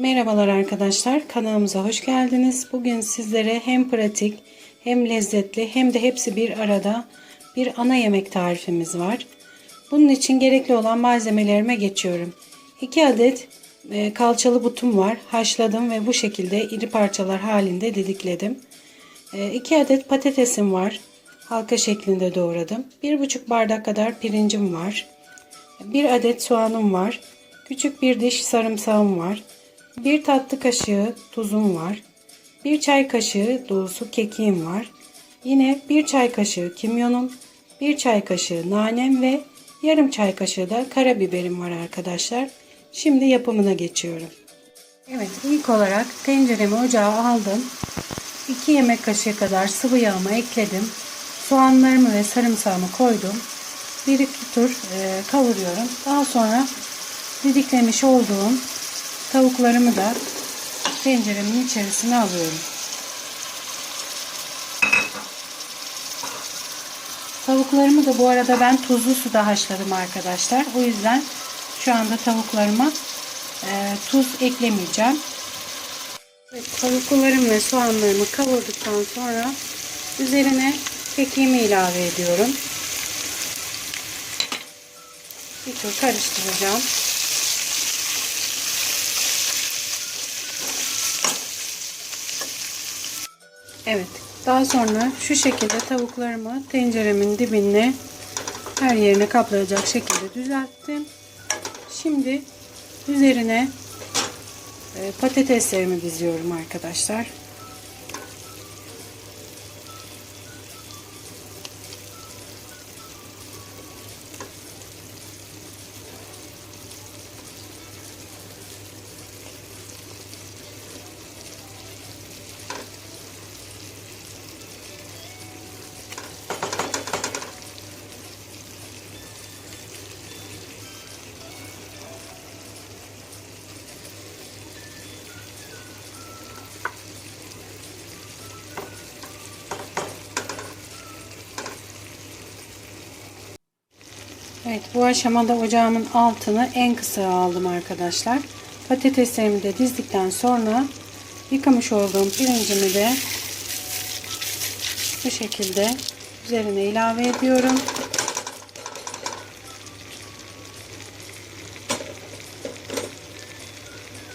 Merhabalar arkadaşlar kanalımıza hoş geldiniz. Bugün sizlere hem pratik hem lezzetli hem de hepsi bir arada bir ana yemek tarifimiz var. Bunun için gerekli olan malzemelerime geçiyorum. 2 adet e, kalçalı butum var. Haşladım ve bu şekilde iri parçalar halinde didikledim. 2 adet patatesim var. Halka şeklinde doğradım. 1,5 bardak kadar pirincim var. 1 adet soğanım var. Küçük bir diş sarımsağım var. 1 tatlı kaşığı tuzum var. 1 çay kaşığı dolusu kekiğim var. Yine 1 çay kaşığı kimyonum, 1 çay kaşığı nanem ve yarım çay kaşığı da karabiberim var arkadaşlar. Şimdi yapımına geçiyorum. Evet ilk olarak tenceremi ocağa aldım. 2 yemek kaşığı kadar sıvı yağımı ekledim. Soğanlarımı ve sarımsağımı koydum. 1-2 tur e, kavuruyorum. Daha sonra didiklemiş olduğum tavuklarımı da tenceremin içerisine alıyorum. Tavuklarımı da bu arada ben tuzlu suda haşladım arkadaşlar. O yüzden şu anda tavuklarıma e, tuz eklemeyeceğim. Evet, tavuklarım ve soğanlarımı kavurduktan sonra üzerine kekiğimi ilave ediyorum. Bir tur karıştıracağım. Evet. Daha sonra şu şekilde tavuklarımı tenceremin dibine her yerine kaplayacak şekilde düzelttim. Şimdi üzerine e, patateslerimi diziyorum arkadaşlar. Evet bu aşamada ocağımın altını en kısa aldım arkadaşlar. Patateslerimi de dizdikten sonra yıkamış olduğum pirincimi de bu şekilde üzerine ilave ediyorum.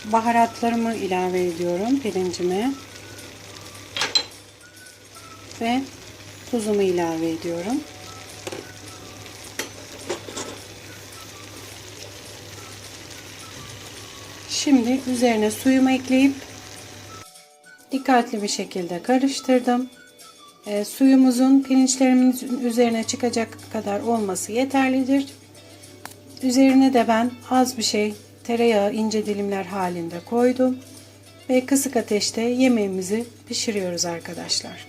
Baharatlarımı ilave ediyorum pirincime. Ve tuzumu ilave ediyorum. Şimdi üzerine suyumu ekleyip dikkatli bir şekilde karıştırdım. E, suyumuzun pirinçlerimizin üzerine çıkacak kadar olması yeterlidir. Üzerine de ben az bir şey tereyağı ince dilimler halinde koydum. Ve kısık ateşte yemeğimizi pişiriyoruz arkadaşlar.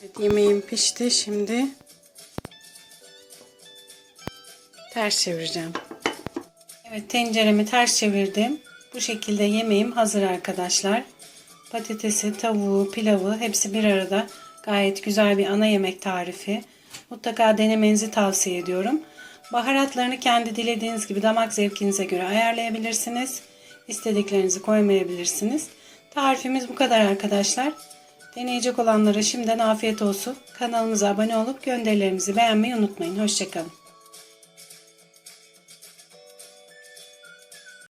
Evet, yemeğim pişti. Şimdi ters çevireceğim. Evet tenceremi ters çevirdim. Bu şekilde yemeğim hazır arkadaşlar. Patatesi, tavuğu, pilavı hepsi bir arada gayet güzel bir ana yemek tarifi. Mutlaka denemenizi tavsiye ediyorum. Baharatlarını kendi dilediğiniz gibi damak zevkinize göre ayarlayabilirsiniz. İstediklerinizi koymayabilirsiniz. Tarifimiz bu kadar arkadaşlar. Deneyecek olanlara şimdiden afiyet olsun. Kanalımıza abone olup gönderilerimizi beğenmeyi unutmayın. Hoşçakalın.